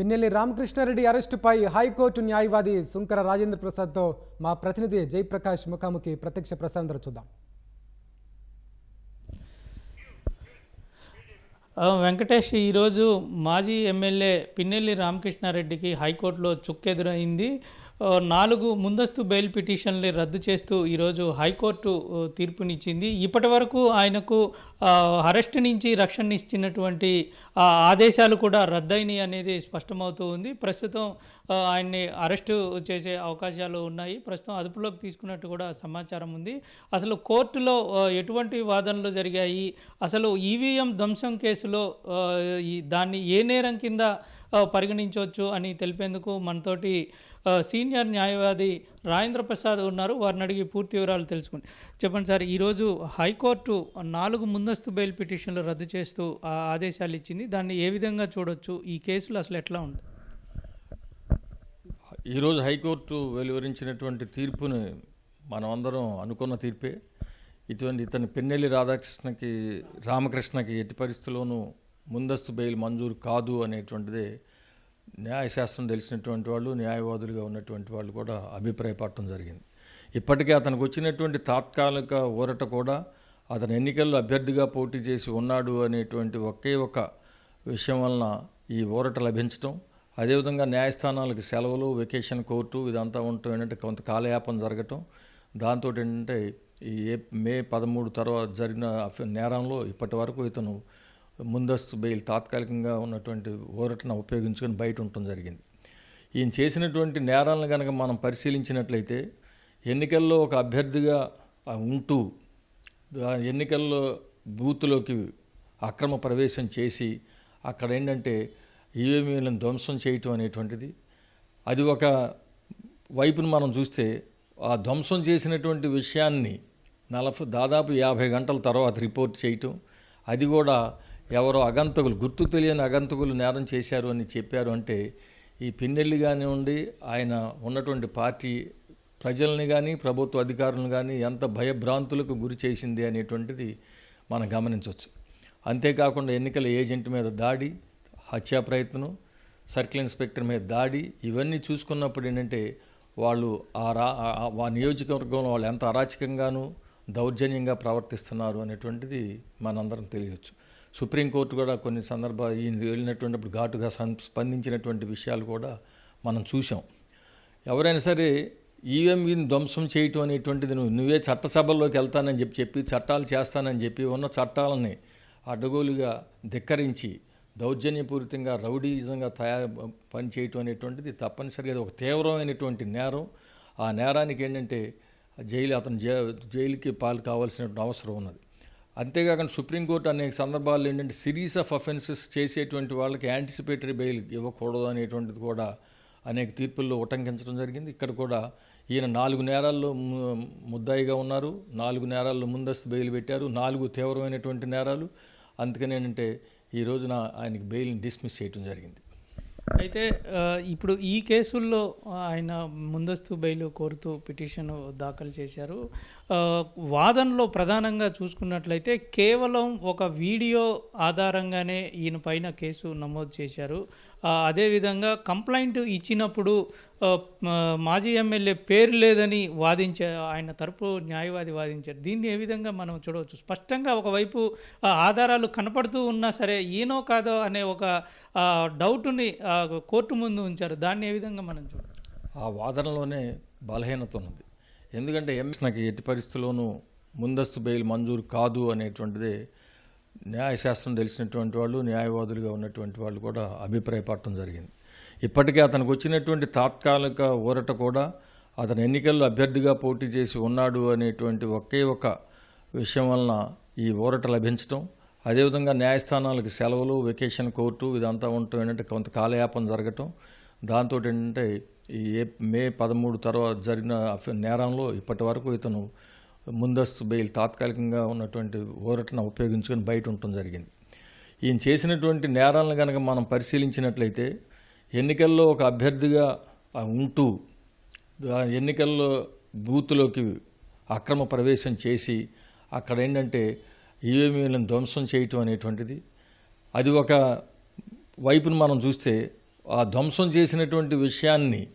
Pinnelli Ramakrishna Reddy అరెస్టుపై high court న్యాయవాది సుంకర రాజేంద్ర ప్రసాద్తో మా ప్రతినిధి జయప్రకాష్ ముఖాముఖి ప్రత్యక్ష ప్రసారం చూద్దాం. వెంకటేష్ ఈరోజు మాజీ ఎమ్మెల్యే పిన్నెల్లి రామకృష్ణారెడ్డికి హైకోర్టులో చుక్కెదురైంది. నాలుగు ముందస్తు బెయిల్ పిటిషన్లు రద్దు చేస్తూ ఈరోజు హైకోర్టు తీర్పునిచ్చింది. ఇప్పటి వరకు ఆయనకు అరెస్ట్ నుంచి రక్షణ ఇచ్చినటువంటి ఆదేశాలు కూడా రద్దయినాయి అనేది స్పష్టమవుతూ ఉంది. ప్రస్తుతం ఆయన్ని అరెస్టు చేసే అవకాశాలు ఉన్నాయి. ప్రస్తుతం అదుపులోకి తీసుకున్నట్టు కూడా సమాచారం ఉంది. అసలు కోర్టులో ఎటువంటి వాదనలు జరిగాయి? అసలు ఈవీఎం ధ్వంసం కేసులో దాన్ని ఏ నేరం కింద పరిగణించవచ్చు అని తెలిపేందుకు మనతోటి సీనియర్ న్యాయవాది రాజేంద్ర ప్రసాద్ ఉన్నారు. వారిని అడిగి పూర్తి వివరాలు తెలుసుకుని చెప్పండి సార్. ఈరోజు హైకోర్టు నాలుగు ముందస్తు బెయిల్ పిటిషన్లు రద్దు చేస్తూ ఆ ఆదేశాలు ఇచ్చింది. దాన్ని ఏ విధంగా చూడొచ్చు? ఈ కేసులు అసలు ఎట్లా ఉంది ఈరోజు హైకోర్టు వెలువరించినటువంటి తీర్పుని మనమందరం అనుకున్న తీర్పే. ఇటువంటి ఇతని పెన్నెల్లి రాధాకృష్ణకి రామకృష్ణకి ఎట్టి పరిస్థితుల్లోనూ ముందస్తు బెయిల్ మంజూరు కాదు అనేటువంటిదే న్యాయశాస్త్రం తెలిసినటువంటి వాళ్ళు న్యాయవాదులుగా ఉన్నటువంటి వాళ్ళు కూడా అభిప్రాయపడటం జరిగింది. ఇప్పటికే అతనికి వచ్చినటువంటి తాత్కాలిక ఊరట కూడా అతను ఎన్నికల్లో అభ్యర్థిగా పోటీ చేసి ఉన్నాడు అనేటువంటి ఒకే ఒక విషయం వలన ఈ ఊరట లభించటం. అదేవిధంగా న్యాయస్థానాలకు సెలవులు వెకేషన్ కోర్టు ఇదంతా ఉండటం ఏంటంటే కొంత కాలయాపన జరగటం. దాంతో ఏంటంటే ఈ ఏ- మే పదమూడు తర్వాత జరిగిన నేరంలో ఇప్పటి వరకు ఇతను ముందస్తు బెయిల్ తాత్కాలికంగా ఉన్నటువంటి ఊరటను ఉపయోగించుకొని బయట ఉండటం జరిగింది. ఈయన చేసినటువంటి నేరాలను కనుక మనం పరిశీలించినట్లయితే ఎన్నికల్లో ఒక అభ్యర్థిగా ఉంటూ ఎన్నికల్లో బూత్లోకి అక్రమ ప్రవేశం చేసి అక్కడ ఏంటంటే ఈవీఎంలను ధ్వంసం చేయటం అనేటువంటిది. అది ఒక వైపును మనం చూస్తే ఆ ధ్వంసం చేసినటువంటి విషయాన్ని నలభై దాదాపు యాభై గంటల తర్వాత రిపోర్ట్ చేయటం. అది కూడా ఎవరో అగంతకులు గుర్తు తెలియని అగంతకులు నేరం చేశారు అని చెప్పారు అంటే ఈ పిన్నెల్లి కానివ్వండి ఆయన ఉన్నటువంటి పార్టీ ప్రజల్ని కానీ ప్రభుత్వ అధికారులను కానీ ఎంత భయభ్రాంతులకు గురి చేసింది అనేటువంటిది మనం గమనించవచ్చు. అంతేకాకుండా ఎన్నికల ఏజెంట్ మీద దాడి హత్యా ప్రయత్నం సర్కిల్ ఇన్స్పెక్టర్ మీద దాడి ఇవన్నీ చూసుకున్నప్పుడు ఏంటంటే వాళ్ళు ఆ రా ఆ- నియోజకవర్గంలో వాళ్ళు ఎంత అరాచకంగాను దౌర్జన్యంగా ప్రవర్తిస్తున్నారు అనేటువంటిది మనందరం తెలియవచ్చు. సుప్రీంకోర్టు కూడా కొన్ని సందర్భాలు ఈయన వెళ్ళినటువంటిప్పుడు ఘాటుగా స్పందించినటువంటి విషయాలు కూడా మనం చూసాం ఎవరైనా సరే ఈవీఎంని ధ్వంసం చేయటం అనేటువంటిది నువ్వు నువ్వే చట్టసభల్లోకి వెళ్తానని చెప్పి చెప్పి చట్టాలు చేస్తానని చెప్పి ఉన్న చట్టాలని అడ్డగోలుగా ధిక్కరించి దౌర్జన్యపూరితంగా రౌడీజంగా తయారు పని చేయటం అనేటువంటిది తప్పనిసరిగా అది ఒక తీవ్రమైనటువంటి నేరం. ఆ నేరానికి ఏంటంటే జైలు అతను జై జైలుకి పాలు కావాల్సినటువంటి అవసరం ఉన్నది. అంతేకాకుండా సుప్రీంకోర్టు అనేక సందర్భాల్లో ఏంటంటే సిరీస్ ఆఫ్ అఫెన్సెస్ చేసేటువంటి వాళ్ళకి యాంటిసిపేటరీ బెయిల్ ఇవ్వకూడదు అనేటువంటిది కూడా అనేక తీర్పుల్లో ఉటంకించడం జరిగింది. ఇక్కడ కూడా ఈయన నాలుగు నేరాల్లో ము- ముద్దాయిగా ఉన్నారు. నాలుగు నేరాల్లో ముందస్తు బెయిల్ పెట్టారు. నాలుగు తీవ్రమైనటువంటి నేరాలు. అందుకని ఏంటంటే ఈ రోజున ఆయనకి బెయిల్ని డిస్మిస్ చేయడం జరిగింది. అయితే ఇప్పుడు ఈ కేసుల్లో ఆయన ముందస్తు బెయిల్ కోరుతూ పిటిషన్ దాఖలు చేశారు. వాదనలో ప్రధానంగా చూసుకున్నట్లయితే కేవలం ఒక వీడియో ఆధారంగానే ఈయన పైన కేసు నమోదు చేశారు. అదేవిధంగా కంప్లైంట్ ఇచ్చినప్పుడు మాజీ ఎమ్మెల్యే పేరు లేదని వాదించే ఆయన తరపు న్యాయవాది వాదించారు. దీన్ని ఏ విధంగా మనం చూడవచ్చు? స్పష్టంగా ఒకవైపు ఆ, ఆధారాలు కనపడుతూ ఉన్నా సరే ఈనో కాదో అనే ఒక డౌట్ని కోర్టు ముందు ఉంచారు. దాన్ని ఏ విధంగా మనం చూడవచ్చు? ఆ వాదనలోనే బలహీనత ఉన్నది. ఎందుకంటే ఎంఎస్ నాకు ఎట్టి పరిస్థితుల్లోనూ ముందస్తు బెయిల్ మంజూరు కాదు అనేటువంటిదే న్యాయశాస్త్రం తెలిసినటువంటి వాళ్ళు న్యాయవాదులుగా ఉన్నటువంటి వాళ్ళు కూడా అభిప్రాయపడటం జరిగింది. ఇప్పటికే అతనికి వచ్చినటువంటి తాత్కాలిక ఊరట కూడా అతను ఎన్నికల్లో అభ్యర్థిగా పోటీ చేసి ఉన్నాడు అనేటువంటి ఒకే ఒక విషయం వలన ఈ ఊరట లభించటం. అదేవిధంగా న్యాయస్థానాలకు సెలవులు వెకేషన్ కోర్టు ఇదంతా ఉండటం ఏంటంటే కొంత కాలయాపన జరగటం. దాంతో ఏంటంటే ఈ ఏ- మే పదమూడు తర్వాత జరిగిన నేరంలో ఇప్పటి వరకు ఇతను ముందస్తు బెయిల్ తాత్కాలికంగా ఉన్నటువంటి ఊరటను ఉపయోగించుకొని బయట ఉండటం జరిగింది. ఈయన చేసినటువంటి నేరాలను కనుక మనం పరిశీలించినట్లయితే ఎన్నికల్లో ఒక అభ్యర్థిగా ఉంటూ ఎన్నికల్లో బూత్లోకి అక్రమ ప్రవేశం చేసి అక్కడ ఏంటంటే ఈవీఎంలను ధ్వంసం చేయటం అనేటువంటిది. అది ఒక వైపును మనం చూస్తే ఆ ధ్వంసం చేసినటువంటి విషయాన్ని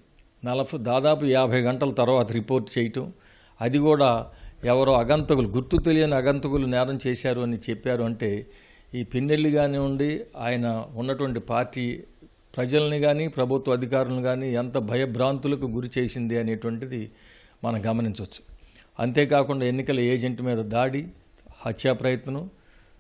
నలభై దాదాపు యాభై గంటల తర్వాత రిపోర్ట్ చేయటం. అది కూడా ఎవరో అగంతకులు గుర్తు తెలియని అగంతకులు నేరం చేశారు అని చెప్పారు అంటే ఈ పిన్నెల్లి కానివ్వండి ఆయన ఉన్నటువంటి పార్టీ ప్రజల్ని కానీ ప్రభుత్వ అధికారులను కానీ ఎంత భయభ్రాంతులకు గురి చేసింది అనేటువంటిది మనం గమనించవచ్చు. అంతేకాకుండా ఎన్నికల ఏజెంట్ మీద దాడి హత్యా ప్రయత్నం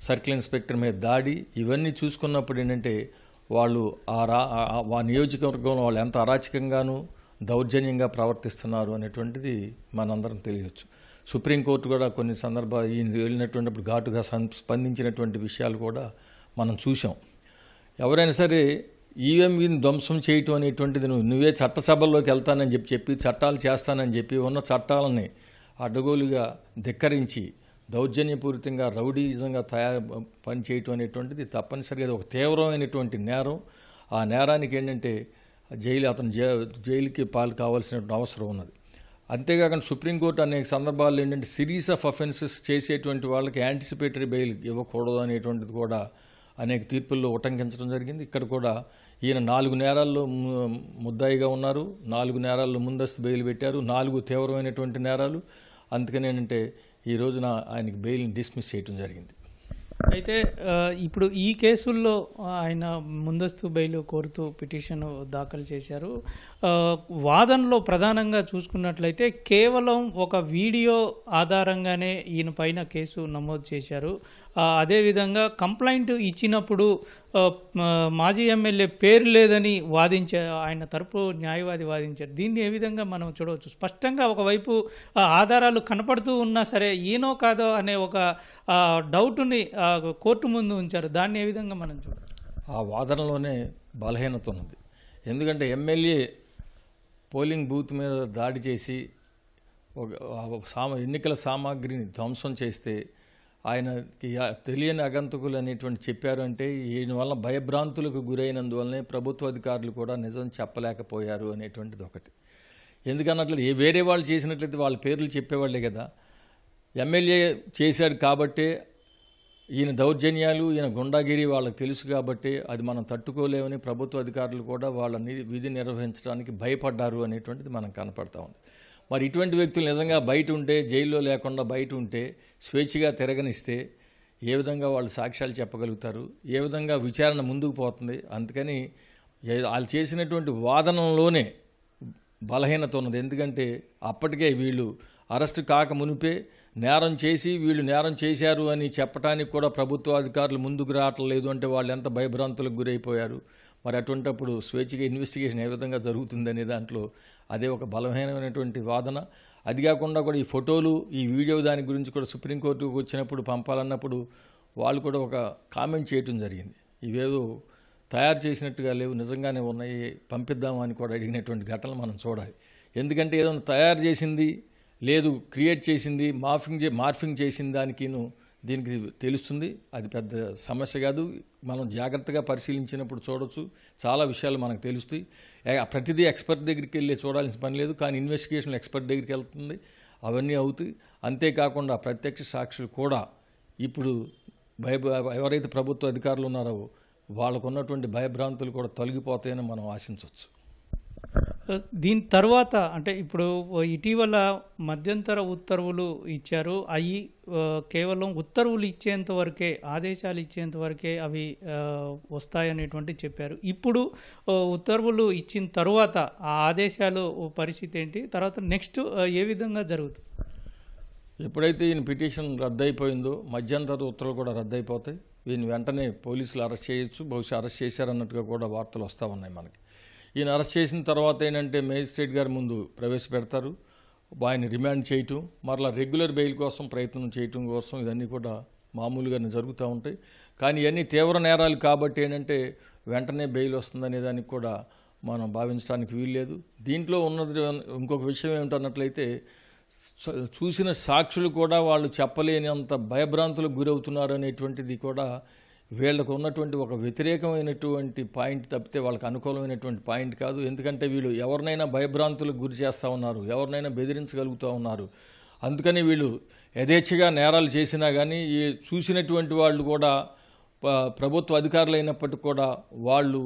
సర్కిల్ ఇన్స్పెక్టర్ మీద దాడి ఇవన్నీ చూసుకున్నప్పుడు ఏంటంటే వాళ్ళు ఆ రా ఆ- నియోజకవర్గంలో వాళ్ళు ఎంత అరాచకంగాను దౌర్జన్యంగా ప్రవర్తిస్తున్నారు అనేటువంటిది మనందరం తెలియవచ్చు. సుప్రీంకోర్టు కూడా కొన్ని సందర్భాలు ఈయన వెళ్ళినటువంటి ఘాటుగా స్పందించినటువంటి విషయాలు కూడా మనం చూసాం ఎవరైనా సరే ఈవీఎంని ధ్వంసం చేయటం అనేటువంటిది నువ్వు నువ్వే చట్టసభల్లోకి వెళ్తానని చెప్పి చెప్పి చట్టాలు చేస్తానని చెప్పి ఉన్న చట్టాలని అడ్డగోలుగా ధిక్కరించి దౌర్జన్యపూరితంగా రౌడీజంగా తయారు పని చేయటం అనేటువంటిది తప్పనిసరిగా అది ఒక తీవ్రమైనటువంటి నేరం. ఆ నేరానికి ఏంటంటే జైలు అతను జై జైలుకి పాలు కావాల్సినటువంటి అవసరం ఉన్నది. అంతేకాకుండా సుప్రీంకోర్టు అనేక సందర్భాల్లో ఏంటంటే సిరీస్ ఆఫ్ అఫెన్సెస్ చేసేటువంటి వాళ్ళకి యాంటిసిపేటరీ బెయిల్ ఇవ్వకూడదు అనేటువంటిది కూడా అనేక తీర్పుల్లో ఉటంకించడం జరిగింది. ఇక్కడ కూడా ఈయన నాలుగు నేరాల్లో ముద్దాయిగా ఉన్నారు. నాలుగు నేరాల్లో ముందస్తు బెయిల్ పెట్టారు. నాలుగు తీవ్రమైనటువంటి నేరాలు. అందుకని ఏంటంటే ఈ రోజున ఆయనకి బెయిల్ని డిస్మిస్ చేయడం జరిగింది. అయితే ఇప్పుడు ఈ కేసుల్లో ఆయన ముందస్తు బెయిల్ కోరుతూ పిటిషన్ దాఖలు చేశారు. వాదనలో ప్రధానంగా చూసుకున్నట్లయితే కేవలం ఒక వీడియో ఆధారంగానే ఈయన పైన కేసు నమోదు చేశారు. అదేవిధంగా కంప్లైంట్ ఇచ్చినప్పుడు మాజీ ఎమ్మెల్యే పేరు లేదని వాదించే ఆయన తరపు న్యాయవాది వాదించారు. దీన్ని ఏ విధంగా మనం చూడవచ్చు? స్పష్టంగా ఒకవైపు ఆ, ఆధారాలు కనపడుతూ ఉన్నా సరే ఈనో కాదో అనే ఒక డౌట్ని కోర్టు ముందు ఉంచారు. దాన్ని ఏ విధంగా మనం చూడవచ్చు? ఆ వాదనలోనే బలహీనత ఉన్నది ఎందుకంటే ఎమ్మెల్యే పోలింగ్ బూత్ మీద దాడి చేసి ఒక సామ ఎన్నికల సామాగ్రిని ధ్వంసం చేస్తే ఆయనకి తెలియని అగంతకులు అనేటువంటి చెప్పారు అంటే ఈయన వల్ల భయభ్రాంతులకు గురైనందువల్లనే ప్రభుత్వ అధికారులు కూడా నిజం చెప్పలేకపోయారు అనేటువంటిది ఒకటి. ఎందుకన్నట్లు ఏ వేరే వాళ్ళు చేసినట్లయితే వాళ్ళ పేర్లు చెప్పేవాళ్ళే కదా. ఎమ్మెల్యే చేశాడు కాబట్టే ఈయన దౌర్జన్యాలు ఈయన గుండాగిరి వాళ్ళకి తెలుసు కాబట్టి అది మనం తట్టుకోలేమని ప్రభుత్వ అధికారులు కూడా వాళ్ళని విధి నిర్వహించడానికి భయపడ్డారు అనేటువంటిది మనం కనపడతా ఉంది. మరి ఇటువంటి వ్యక్తులు నిజంగా బయట ఉంటే జైల్లో లేకుండా బయట ఉంటే స్వేచ్ఛగా తిరగనిస్తే ఏ విధంగా వాళ్ళు సాక్ష్యాలు చెప్పగలుగుతారు? ఏ విధంగా విచారణ ముందుకు పోతుంది? అందుకని వాళ్ళు చేసినటువంటి వాదనలోనే బలహీనత ఉన్నది. ఎందుకంటే అప్పటికే వీళ్ళు అరెస్ట్ కాక మునిపే నేరం చేసి వీళ్ళు నేరం చేశారు అని చెప్పడానికి కూడా ప్రభుత్వ అధికారులు ముందుకు రావట్లేదు అంటే వాళ్ళు ఎంత భయభ్రాంతులకు గురైపోయారు? మరి అటువంటిప్పుడు స్వేచ్ఛగా ఇన్వెస్టిగేషన్ ఏ విధంగా జరుగుతుందనే దాంట్లో అదే ఒక బలహీనమైనటువంటి వాదన. అది కాకుండా కూడా ఈ ఫోటోలు ఈ వీడియో దాని గురించి కూడా సుప్రీంకోర్టుకు వచ్చినప్పుడు పంపాలన్నప్పుడు వాళ్ళు కూడా ఒక కామెంట్ చేయటం జరిగింది. ఇవేదో తయారు చేసినట్టుగా లేవు నిజంగానే ఉన్నాయి పంపిద్దామా అని కూడా అడిగినటువంటి ఘటనలు మనం చూడాలి. ఎందుకంటే ఏదైనా తయారు చేసింది లేదు క్రియేట్ చేసింది మార్ఫింగ్ చే మార్ఫింగ్ చేసిన దానికిను దీనికి తెలుస్తుంది. అది పెద్ద సమస్య కాదు. మనం జాగ్రత్తగా పరిశీలించినప్పుడు చూడొచ్చు. చాలా విషయాలు మనకు తెలుస్తాయి. ప్రతిదీ ఎక్స్పర్ట్ దగ్గరికి వెళ్ళి చూడాల్సిన పని లేదు. కానీ ఇన్వెస్టిగేషన్ ఎక్స్పర్ట్ దగ్గరికి వెళ్తుంది. అవన్నీ అవుతాయి. అంతేకాకుండా ప్రత్యక్ష సాక్షులు కూడా ఇప్పుడు భయ ఎవరైతే ప్రభుత్వ అధికారులు ఉన్నారో వాళ్ళకు ఉన్నటువంటి భయభ్రాంతులు కూడా తొలగిపోతాయని మనం ఆశించవచ్చు. దీని తర్వాత అంటే ఇప్పుడు ఇటీవల మధ్యంతర ఉత్తర్వులు ఇచ్చారు. అవి కేవలం ఉత్తర్వులు ఇచ్చేంత వరకే ఆదేశాలు ఇచ్చేంత వరకే అవి వస్తాయనేటువంటి చెప్పారు. ఇప్పుడు ఉత్తర్వులు ఇచ్చిన తర్వాత ఆ ఆదేశాలు పరిస్థితి ఏంటి? తర్వాత నెక్స్ట్ ఏ విధంగా జరుగుతుంది? ఎప్పుడైతే ఈయన పిటిషన్ రద్దయిపోయిందో మధ్యంతర ఉత్తర్వులు కూడా రద్దయిపోతాయి. ఈయన వెంటనే పోలీసులు అరెస్ట్ చేయొచ్చు. బహుశా అరెస్ట్ చేశారన్నట్టుగా కూడా వార్తలు వస్తూ ఉన్నాయి మనకి. ఈయన అరెస్ట్ చేసిన తర్వాత ఏంటంటే మేజిస్ట్రేట్ గారి ముందు ప్రవేశపెడతారు. ఆయన రిమాండ్ చేయటం మరలా రెగ్యులర్ బెయిల్ కోసం ప్రయత్నం చేయటం కోసం ఇవన్నీ కూడా మామూలుగానే జరుగుతూ ఉంటాయి. కానీ ఇవన్నీ తీవ్ర నేరాలు కాబట్టి ఏంటంటే వెంటనే బెయిల్ వస్తుందనే దానికి కూడా మనం భావించడానికి వీల్లేదు. దీంట్లో ఉన్నది ఇంకొక విషయం ఏమిటన్నట్లయితే చూసిన సాక్షులు కూడా వాళ్ళు చెప్పలేనంత భయభ్రాంతులకు గురవుతున్నారు అనేటువంటిది కూడా వీళ్ళకు ఉన్నటువంటి ఒక వ్యతిరేకమైనటువంటి పాయింట్ తప్పితే వాళ్ళకి అనుకూలమైనటువంటి పాయింట్ కాదు. ఎందుకంటే వీళ్ళు ఎవరినైనా భయభ్రాంతులకు గురి చేస్తూ ఉన్నారు ఎవరినైనా బెదిరించగలుగుతూ ఉన్నారు. అందుకని వీళ్ళు యథేచ్ఛగా నేరాలు చేసినా కానీ ఈ చూసినటువంటి వాళ్ళు కూడా ప్రభుత్వ అధికారులు అయినప్పటికీ కూడా వాళ్ళు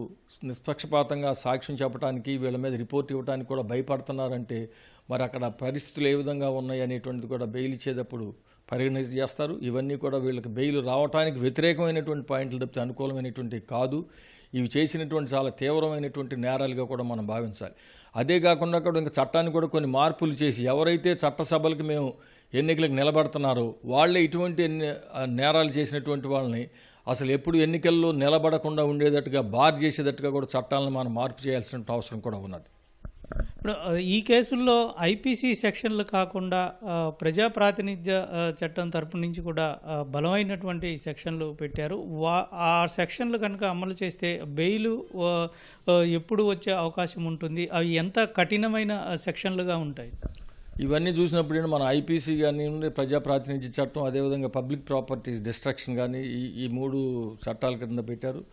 నిష్పక్షపాతంగా సాక్ష్యం చెప్పడానికి వీళ్ళ మీద రిపోర్ట్ ఇవ్వడానికి కూడా భయపడుతున్నారంటే మరి అక్కడ పరిస్థితులు ఏ విధంగా ఉన్నాయి అనేటువంటిది కూడా బెయిల్ ఇచ్చేటప్పుడు పరిగణన చేస్తారు. ఇవన్నీ కూడా వీళ్ళకి బెయిల్ రావడానికి వ్యతిరేకమైనటువంటి పాయింట్లు తప్పితే అనుకూలమైనటువంటి కాదు. ఇవి చేసినటువంటి చాలా తీవ్రమైనటువంటి నేరాలుగా కూడా మనం భావించాలి. అదే కాకుండా కూడా ఇంకా చట్టాన్ని కూడా కొన్ని మార్పులు చేసి ఎవరైతే చట్టసభలకు మేము ఎన్నికలకు నిలబడుతున్నారో వాళ్ళే ఇటువంటి నేరాలు చేసినటువంటి వాళ్ళని అసలు ఎప్పుడు ఎన్నికల్లో నిలబడకుండా ఉండేటట్టుగా బార్ చేసేటట్టుగా కూడా చట్టాలను మనం మార్పు చేయాల్సిన అవసరం కూడా ఉన్నది. ఇప్పుడు ఈ కేసుల్లో ఐపీసీ సెక్షన్లు కాకుండా ప్రజా ప్రాతినిధ్య చట్టం తరపు నుంచి కూడా బలమైనటువంటి సెక్షన్లు పెట్టారు. వా ఆ సెక్షన్లు కనుక అమలు చేస్తే బెయిల్ ఎప్పుడు వచ్చే అవకాశం ఉంటుంది? అవి ఎంత కఠినమైన సెక్షన్లుగా ఉంటాయి? ఇవన్నీ చూసినప్పుడు మన ఐపీసీ కానీ ప్రజా ప్రాతినిధ్య చట్టం అదేవిధంగా పబ్లిక్ ప్రాపర్టీస్ డిస్ట్రక్షన్ కానీ ఈ ఈ మూడు చట్టాల కింద పెట్టారు.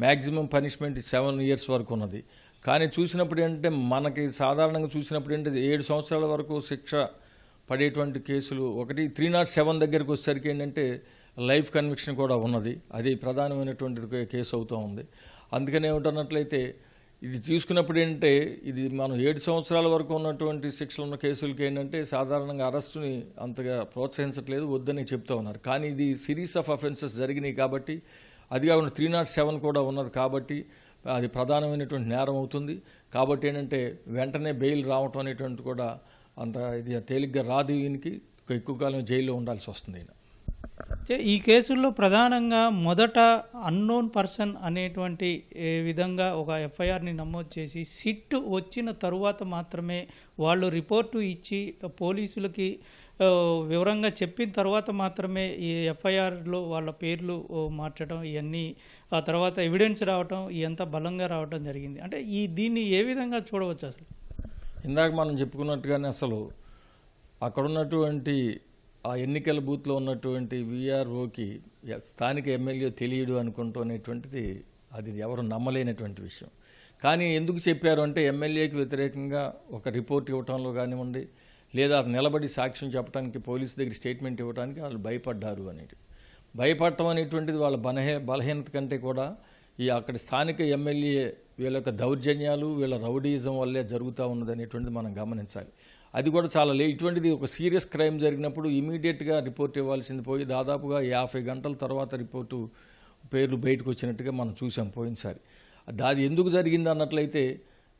మ్యాక్సిమం పనిష్మెంట్ సెవెన్ ఇయర్స్ వరకు ఉన్నది. కానీ చూసినప్పుడు ఏంటంటే మనకి సాధారణంగా చూసినప్పుడు ఏంటంటే ఏడు సంవత్సరాల వరకు శిక్ష పడేటువంటి కేసులు ఒకటి త్రీ నాట్ సెవెన్ దగ్గరికి వచ్చేసరికి ఏంటంటే లైఫ్ కన్విక్షన్ కూడా ఉన్నది. అది ప్రధానమైనటువంటి కేసు అవుతూ ఉంది. అందుకనే ఏమిటన్నట్లయితే ఇది తీసుకున్నప్పుడు ఏంటంటే ఇది మనం ఏడు సంవత్సరాల వరకు ఉన్నటువంటి శిక్షలు ఉన్న కేసులకి ఏంటంటే సాధారణంగా అరెస్టుని అంతగా ప్రోత్సహించట్లేదు వద్దని చెప్తూ ఉన్నారు. కానీ ఇది సిరీస్ ఆఫ్ అఫెన్సెస్ జరిగినాయి కాబట్టి అది కాకుండా త్రీ నాట్ సెవెన్ కూడా ఉన్నది కాబట్టి అది ప్రధానమైనటువంటి నేరం అవుతుంది. కాబట్టి ఏంటంటే వెంటనే బెయిల్ రావటం అనేటువంటి కూడా అంత ఇది తేలిగ్గా రాదు ఈయనకి. ఎక్కువ కాలం జైల్లో ఉండాల్సి వస్తుంది ఈయన. ఈ కేసుల్లో ప్రధానంగా మొదట అన్నోన్ పర్సన్ అనేటువంటి విధంగా ఒక ఎఫ్ఐఆర్ని నమోదు చేసి సిట్ వచ్చిన తరువాత మాత్రమే వాళ్ళు రిపోర్టు ఇచ్చి పోలీసులకి వివరంగా చెప్పిన తర్వాత మాత్రమే ఈ ఎఫ్ఐఆర్లో వాళ్ళ పేర్లు మార్చడం ఇవన్నీ ఆ తర్వాత ఎవిడెన్స్ రావటం ఇదంతా బలంగా రావటం జరిగింది. అంటే ఈ దీన్ని ఏ విధంగా చూడవచ్చు అసలు? ఇందాక మనం చెప్పుకున్నట్టుగానే అసలు అక్కడ ఉన్నటువంటి ఆ ఎన్నికల బూత్లో ఉన్నటువంటి విఆర్ఓకి స్థానిక ఎమ్మెల్యే తెలియడు అనుకుంటున్నటువంటిది అది ఎవరు నమ్మలేనటువంటి విషయం. కానీ ఎందుకు చెప్పారు అంటే ఎమ్మెల్యేకి వ్యతిరేకంగా ఒక రిపోర్ట్ ఇవ్వటంలో కానివ్వండి లేదా నిలబడి సాక్ష్యం చెప్పడానికి పోలీసు దగ్గర స్టేట్మెంట్ ఇవ్వడానికి వాళ్ళు భయపడ్డారు అనేది. భయపడటం అనేటువంటిది వాళ్ళ బలహీ బలహీనత కంటే కూడా ఈ అక్కడ స్థానిక ఎమ్మెల్యే వీళ్ళ యొక్క దౌర్జన్యాలు వీళ్ళ రౌడీయిజం వల్లే జరుగుతూ ఉన్నది అనేటువంటిది మనం గమనించాలి. అది కూడా చాలా లే ఇటువంటిది ఒక సీరియస్ క్రైమ్ జరిగినప్పుడు ఇమీడియట్గా రిపోర్ట్ ఇవ్వాల్సింది పోయి దాదాపుగా యాభై గంటల తర్వాత రిపోర్టు పేర్లు బయటకు వచ్చినట్టుగా మనం చూసాం పోయినసారి. అది ఎందుకు జరిగింది అన్నట్లయితే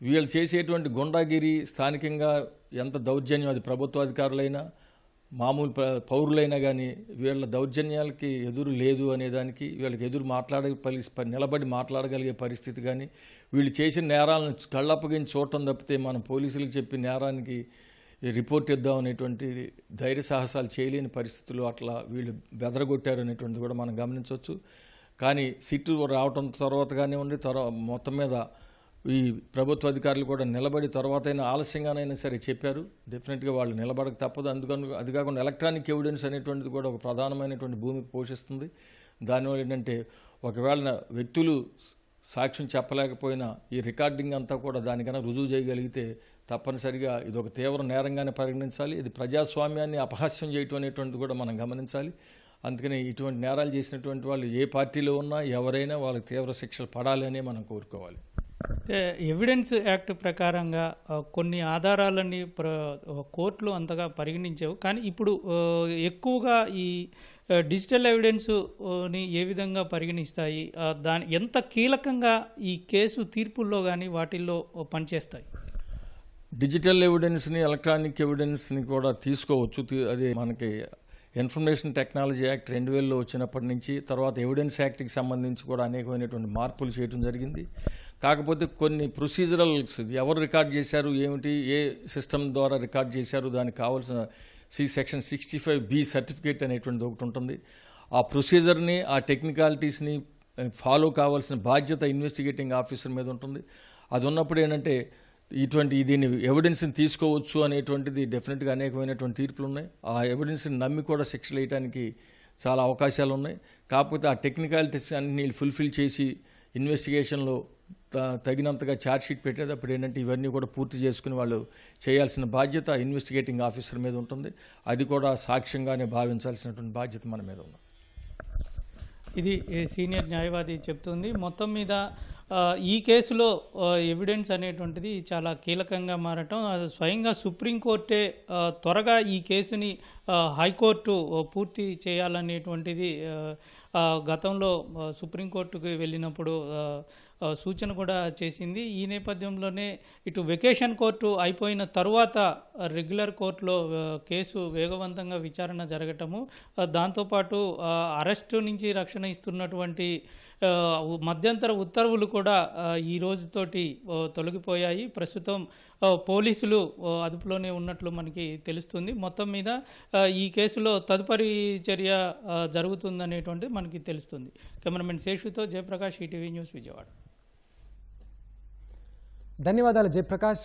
వీళ్ళు చేసేటువంటి గుండాగిరి స్థానికంగా ఎంత దౌర్జన్యం అది ప్రభుత్వ అధికారులైనా మామూలు పౌరులైనా కానీ వీళ్ళ దౌర్జన్యాలకి ఎదురు లేదు అనేదానికి వీళ్ళకి ఎదురు మాట్లాడే పరి నిలబడి మాట్లాడగలిగే పరిస్థితి కానీ వీళ్ళు చేసిన నేరాలను కళ్ళప్పగించి చూడటం తప్పితే మనం పోలీసులకు చెప్పి నేరానికి రిపోర్ట్ ఇద్దాం అనేటువంటి ధైర్య సాహసాలు చేయలేని పరిస్థితులు అట్లా వీళ్ళు బెదరగొట్టారు అనేటువంటిది కూడా మనం గమనించవచ్చు. కానీ సిట్టు రావటం తర్వాత కానివ్వండి తర్వాత మొత్తం మీద ఈ ప్రభుత్వ అధికారులు కూడా నిలబడి తర్వాతైనా ఆలస్యంగానైనా సరే చెప్పారు. డెఫినెట్గా వాళ్ళు నిలబడక తప్పదు. అందుకని అది కాకుండా ఎలక్ట్రానిక్ ఎవిడెన్స్ అనేటువంటిది కూడా ఒక ప్రధానమైనటువంటి భూమికి పోషిస్తుంది. దానివల్ల ఏంటంటే ఒకవేళ వ్యక్తులు సాక్ష్యం చెప్పలేకపోయినా ఈ రికార్డింగ్ అంతా కూడా దానికన్నా రుజువు చేయగలిగితే తప్పనిసరిగా ఇది ఒక తీవ్ర నేరంగానే పరిగణించాలి. ఇది ప్రజాస్వామ్యాన్ని అపహాస్యం చేయటం అనేటువంటిది కూడా మనం గమనించాలి. అందుకని ఇటువంటి నేరాలు చేసినటువంటి వాళ్ళు ఏ పార్టీలో ఉన్నా ఎవరైనా వాళ్ళకి తీవ్ర శిక్షలు పడాలి మనం కోరుకోవాలి. ఎవిడెన్స్ యాక్ట్ ప్రకారంగా కొన్ని ఆధారాలని ప్ర కోర్టులు అంతగా పరిగణించవు. కానీ ఇప్పుడు ఎక్కువగా ఈ డిజిటల్ ఎవిడెన్స్ని ఏ విధంగా పరిగణిస్తాయి? దాని ఎంత కీలకంగా ఈ కేసు తీర్పుల్లో కానీ వాటిల్లో పనిచేస్తాయి? డిజిటల్ ఎవిడెన్స్ని ఎలక్ట్రానిక్ ఎవిడెన్స్ని కూడా తీసుకోవచ్చు. అది మనకి ఇన్ఫర్మేషన్ టెక్నాలజీ యాక్ట్ రెండు వేలలో వచ్చినప్పటి నుంచి తర్వాత ఎవిడెన్స్ యాక్ట్కి సంబంధించి కూడా అనేకమైనటువంటి మార్పులు చేయడం జరిగింది. కాకపోతే కొన్ని ప్రొసీజరల్స్ ఎవరు రికార్డ్ చేశారు ఏమిటి ఏ సిస్టమ్ ద్వారా రికార్డ్ చేశారు దానికి కావాల్సిన C section sixty five B certificate అనేటువంటిది ఒకటి ఉంటుంది. ఆ ప్రొసీజర్ని ఆ టెక్నికాలిటీస్ని ఫాలో కావాల్సిన బాధ్యత ఇన్వెస్టిగేటింగ్ ఆఫీసర్ మీద ఉంటుంది. అది ఉన్నప్పుడు ఏంటంటే ఇటువంటి దీన్ని ఎవిడెన్స్ని తీసుకోవచ్చు అనేటువంటిది డెఫినెట్గా అనేకమైనటువంటి తీర్పులు ఉన్నాయి ఆ ఎవిడెన్స్ని నమ్మి కూడా శిక్షలు వేయడానికి చాలా అవకాశాలు ఉన్నాయి కాకపోతే ఆ టెక్నికాలిటీస్ అన్ని ఫుల్ఫిల్ చేసి ఇన్వెస్టిగేషన్లో త- తగినంతగా ఛార్జ్షీట్ పెట్టేటప్పుడు ఏంటంటే ఇవన్నీ కూడా పూర్తి చేసుకుని వాళ్ళు చేయాల్సిన బాధ్యత ఇన్వెస్టిగేటింగ్ ఆఫీసర్ మీద ఉంటుంది. అది కూడా సాక్ష్యంగానే భావించాల్సినటువంటి బాధ్యత మన మీద ఉంది ఇది సీనియర్ న్యాయవాది చెప్తుంది. మొత్తం మీద ఈ కేసులో ఎవిడెన్స్ అనేటువంటిది చాలా కీలకంగా మారటం. స్వయంగా సుప్రీంకోర్టే త్వరగా ఈ కేసుని హైకోర్టు పూర్తి చేయాలనేటువంటిది గతంలో ఆ, సుప్రీంకోర్టుకు వెళ్ళినప్పుడు సూచన కూడా చేసింది. ఈ నేపథ్యంలోనే ఇటు వెకేషన్ కోర్టు అయిపోయిన తరువాత రెగ్యులర్ కోర్టులో కేసు వేగవంతంగా విచారణ జరగటము దాంతోపాటు అరెస్టు నుంచి రక్షణ ఇస్తున్నటువంటి మధ్యంతర ఉత్తర్వులు కూడా ఈ రోజుతోటి తొలగిపోయాయి. ప్రస్తుతం పోలీసులు అదుపులోనే ఉన్నట్లు మనకి తెలుస్తుంది. మొత్తం మీద ఈ కేసులో తదుపరి చర్య జరుగుతుందనేటువంటి జరుగుతుందనేటువంటిది మనకి తెలుస్తుంది. కెమెరామెన్ శేషుతో జయప్రకాష్ ఈటీవీ న్యూస్ విజయవాడ. ధన్యవాదాలు జయప్రకాష్.